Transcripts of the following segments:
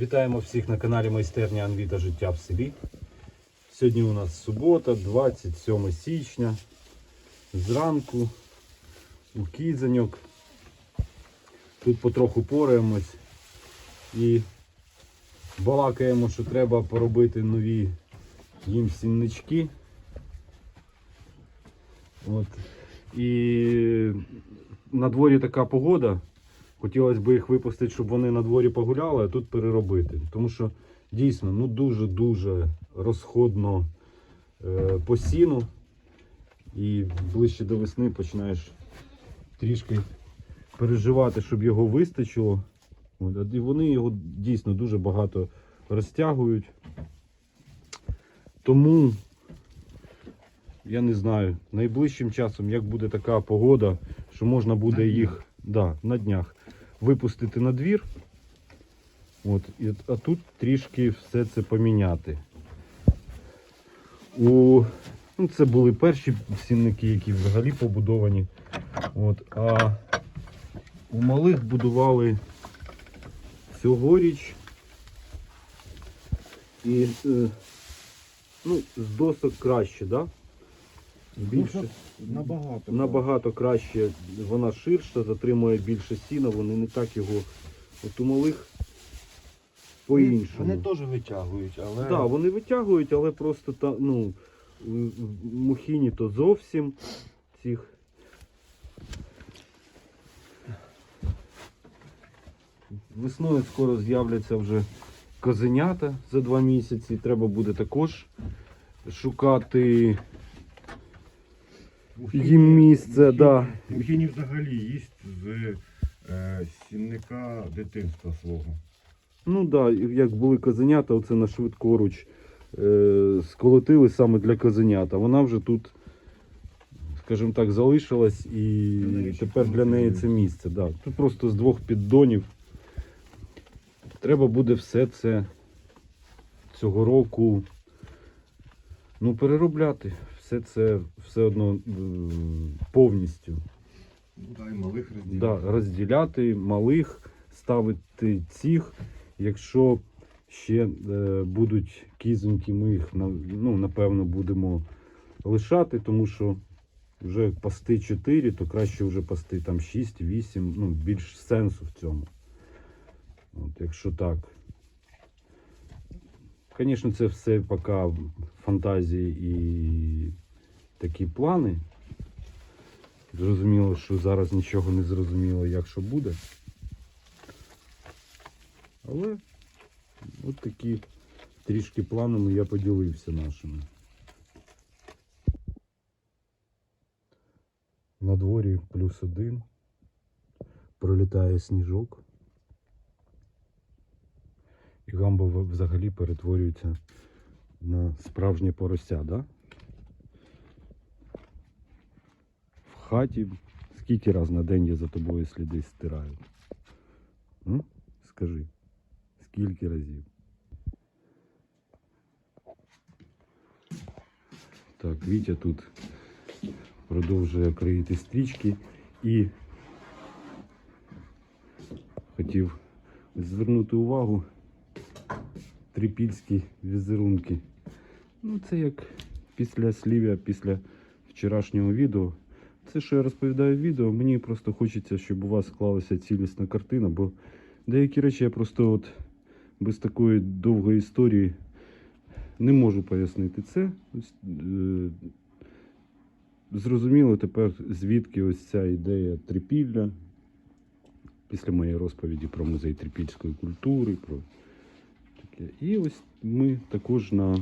Вітаємо всіх на каналі Майстерня Анвіта Життя в селі. Сьогодні у нас субота, 27 січня. Зранку у кізаньок. Тут потроху пораємось і балакаємо, що треба поробити нові їм сіннички. От. І на дворі така погода. Хотілося б їх випустити, щоб вони на дворі погуляли, а тут переробити. Тому що дійсно ну дуже-дуже розходно е, по сіну. І ближче до весни починаєш трішки переживати, щоб його вистачило. І вони його дійсно дуже багато розтягують. Тому я не знаю, найближчим часом, як буде така погода, що можна буде їх да, на днях випустити на двір. От, і, а тут трішки все це поміняти. У, ну, це були перші сінники, які взагалі побудовані. От, а у малих будували цьогоріч. І е, ну, з досок краще, да? Більше. Набагато. Набагато краще, вона ширша, затримує більше сіна, вони не так його. От у малих по-іншому. Вони теж витягують, але Так, да, вони витягують, але просто та, ну, мухіні то зовсім цих. Весною скоро з'являться вже козенята за два місяці. Треба буде також шукати їм місце. Да. Євгеній взагалі їсть з е, сінника дитинства свого. Ну так, да, як були козенята, оце на швидкоруч е, сколотили саме для козенята. Вона вже тут, скажімо так, залишилась і тепер для неї це місце. Да. Тут просто з двох піддонів. Треба буде все це цього року ну, переробляти. Все це все одно повністю. Да, і малих розділів. Да, розділяти малих, ставити цих. Якщо ще е, будуть кізоньки, ми їх ну, напевно будемо лишати, тому що вже пасти 4, то краще вже пасти там 6, 8, ну, більш сенсу в цьому. От, якщо так. Звісно, це все поки фантазії і такі плани. Зрозуміло, що зараз нічого не зрозуміло, як що буде. Але от такі трішки планами я поділився нашими. На дворі плюс один. Пролітає сніжок. І гамба взагалі перетворюється на справжнє порося, да? В хаті скільки раз на день я за тобою сліди стираю? М? Скажи, скільки разів? Так, Вітя тут продовжує кроїти стрічки і хотів звернути увагу трипільські візерунки. Ну, це як після слів'я, після вчорашнього відео. Це, що я розповідаю в відео, мені просто хочеться, щоб у вас склалася цілісна картина, бо деякі речі я просто от без такої довгої історії не можу пояснити це. Е, Зрозуміло тепер, звідки ось ця ідея трипілля. Після моєї розповіді про музей трипільської культури. Про таке. І ось ми також на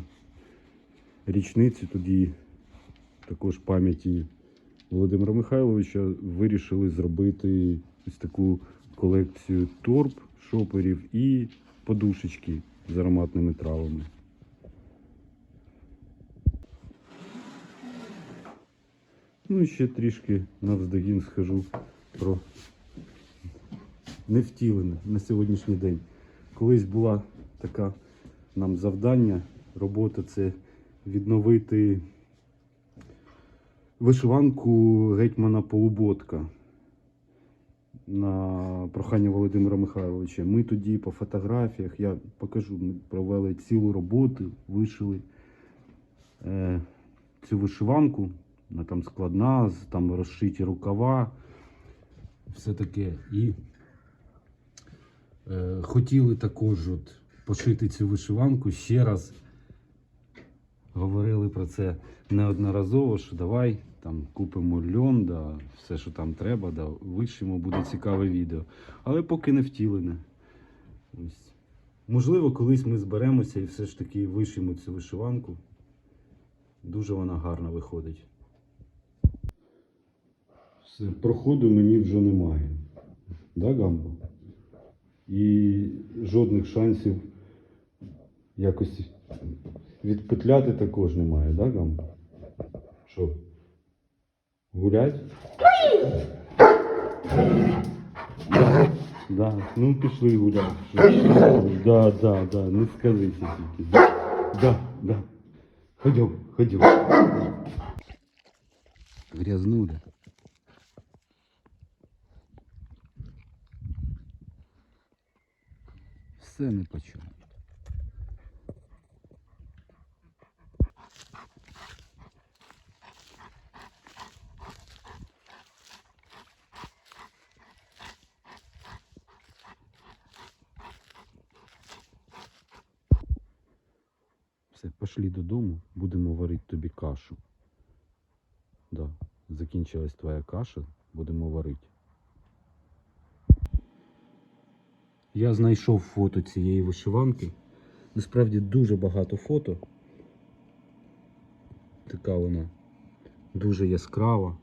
річниці тоді, також пам'яті Володимира Михайловича, вирішили зробити ось таку колекцію торб, шоперів і подушечки з ароматними травами. Ну і ще трішки навздогін схожу про невтілене на сьогоднішній день. Колись була така нам завдання, робота це відновити вишиванку гетьмана Полуботка. на прохання Володимира Михайловича. Ми тоді по фотографіях, я покажу, ми провели цілу роботу, вишили е, цю вишиванку. Вона там складна, там розшиті рукава, все таке. І е, хотіли також от пошити цю вишиванку ще раз. Говорили про це неодноразово, що давай там купимо льон, да, все, що там треба, да, вишимо, буде цікаве відео. Але поки не втілене. Ось. Можливо, колись ми зберемося і все ж таки вишимо цю вишиванку. Дуже вона гарно виходить. Все, проходу мені вже немає. Да, Гамбо? І жодних шансів якось відпетляти також немає, да, Гамбо? Що? Гулять? Да, да. Ну пішли гуляти. Що? Да, да, да. Не сказися тільки. Да, да. Ходім, ходім. Грязнули. Все не почув. Все, пошли додому, будемо варити тобі кашу. Да, закінчилась твоя каша, будемо варити. Я знайшов фото цієї вишиванки. Насправді дуже багато фото. Така вона дуже яскрава.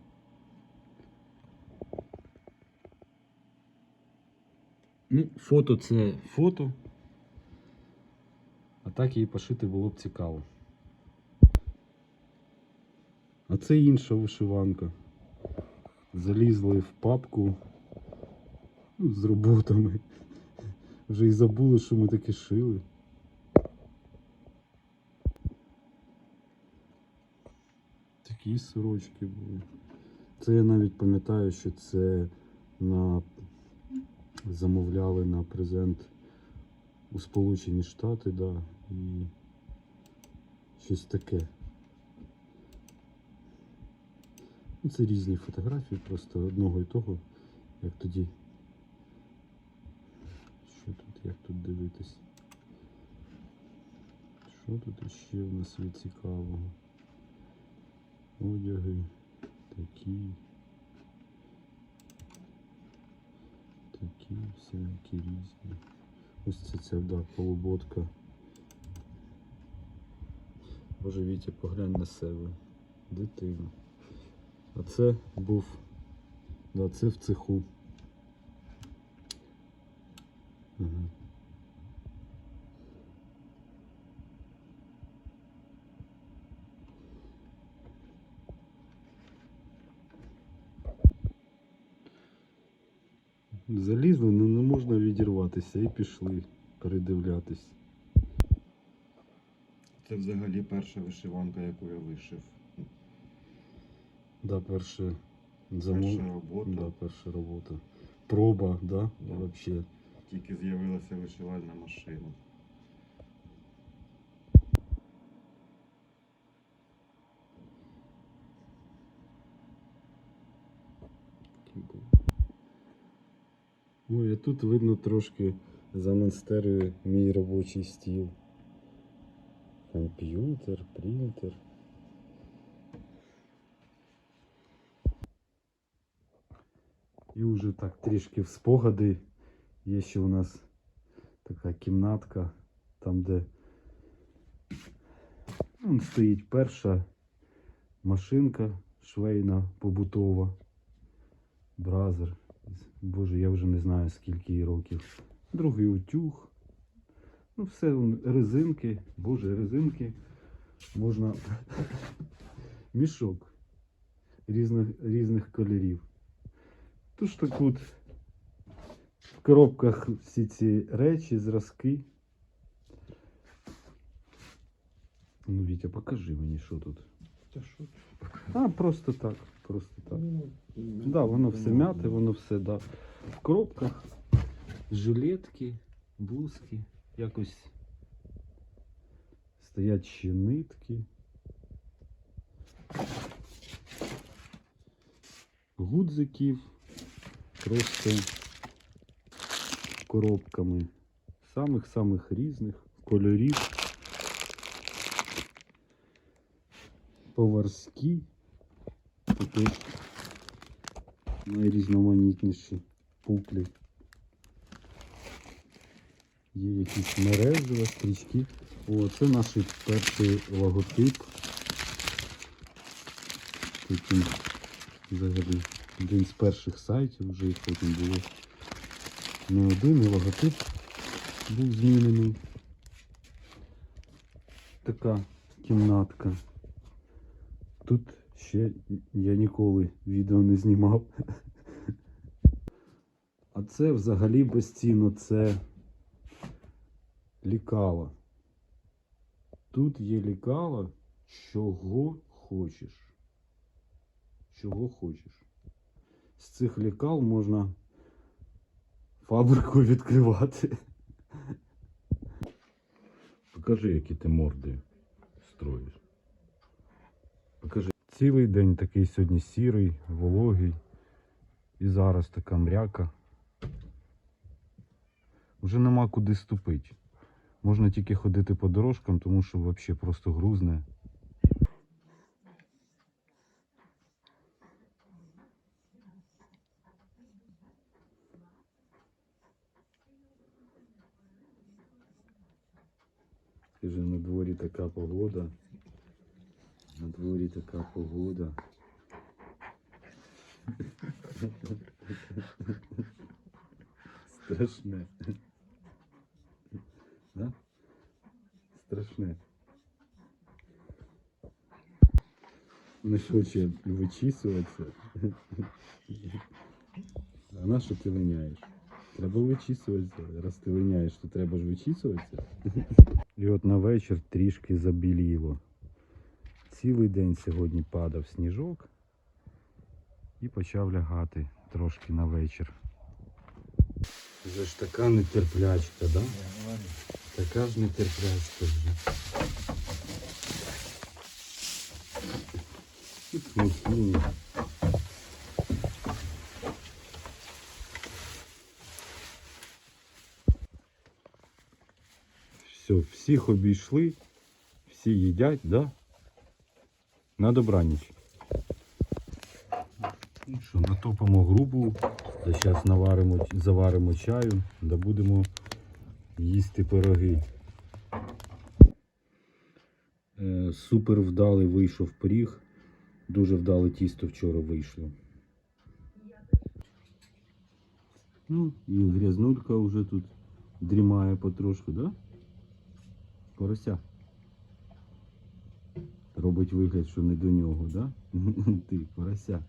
Ну, фото це фото. Так її пошити було б цікаво. А це інша вишиванка. Залізли в папку ну, з роботами. Вже і забули, що ми таке шили. Такі сорочки були. Це я навіть пам'ятаю, що це на замовляли на презент у Сполучені Штати, да, щось таке. Ну, Це різні фотографії, просто одного і того, як тоді. Що тут, як тут дивитись? Що тут ще в нас є цікавого? Одяги такі. Такі всякі різні. Ось це ця да, полуботка. Боже Вітя, поглянь на себе. Дитина. А це був. Да, це в цеху. Ага. Залізли, ну не можна відірватися і пішли передивлятись. Це взагалі перша вишиванка, яку я вишив. Да, перше замов... Перша робота. Да, перша робота. Проба, да? Да. Вообще. Тільки з'явилася вишивальна машина. Ой, а тут видно трошки замонстерує мій робочий стіл. Комп'ютер, принтер. І вже так трішки в спогади. Є ще у нас така кімнатка, там де ну, стоїть перша машинка швейна побутова. Бразер. Боже, я вже не знаю скільки років. Другий утюг. Ну, все резинки. Боже, резинки. Можна мішок різних, різних кольорів. Тож так тут в коробках всі ці речі, зразки. Ну, Вітя, покажи мені, що тут. Та що? А, просто так. Просто так. Так, да, воно все мяте, воно все, да. в коробках. Жилетки, блузки, якось стоять ще нитки. Гудзиків просто коробками самих-самих різних кольорів. Поварські, також найрізноманітніші пуклі. Є якісь мережева, стрічки. О, це наш перший логотип. Потім взагалі один з перших сайтів, вже їх потім було не один, і логотип був змінений. Така кімнатка. Тут ще я ніколи відео не знімав. А це взагалі безцінно, це лікала. Тут є лікала, чого хочеш. Чого хочеш. З цих лікал можна фабрику відкривати. Покажи, які ти морди строїш. Покажи. Цілий день такий сьогодні сірий, вологий. І зараз така мряка. Вже нема куди ступити. Можна тільки ходити по дорожкам, тому що взагалі просто грузне. Скажи, на дворі така погода. На дворі така погода. Страшне. Да? Страшне. Не хоче вичісуватися. А на що ти линяєш? Треба вичісуватися. Раз ти линяєш, то треба ж вичісуватися. І от на вечір трішки забіліло. Цілий день сьогодні падав сніжок і почав лягати трошки на вечір. Це ж така нетерплячка, да? Така ж нетерплячка. Все, всіх обійшли, всі їдять, да? На добраніч. Ну що, натопимо грубу, зараз наваримо, заваримо чаю, да їсти пироги. Е, супер вдалий вийшов пиріг. Дуже вдале тісто вчора вийшло. Ну, і грязнулька вже тут дрімає потрошку, да? Порося. Робить вигляд, що не до нього, да? Ти, порося.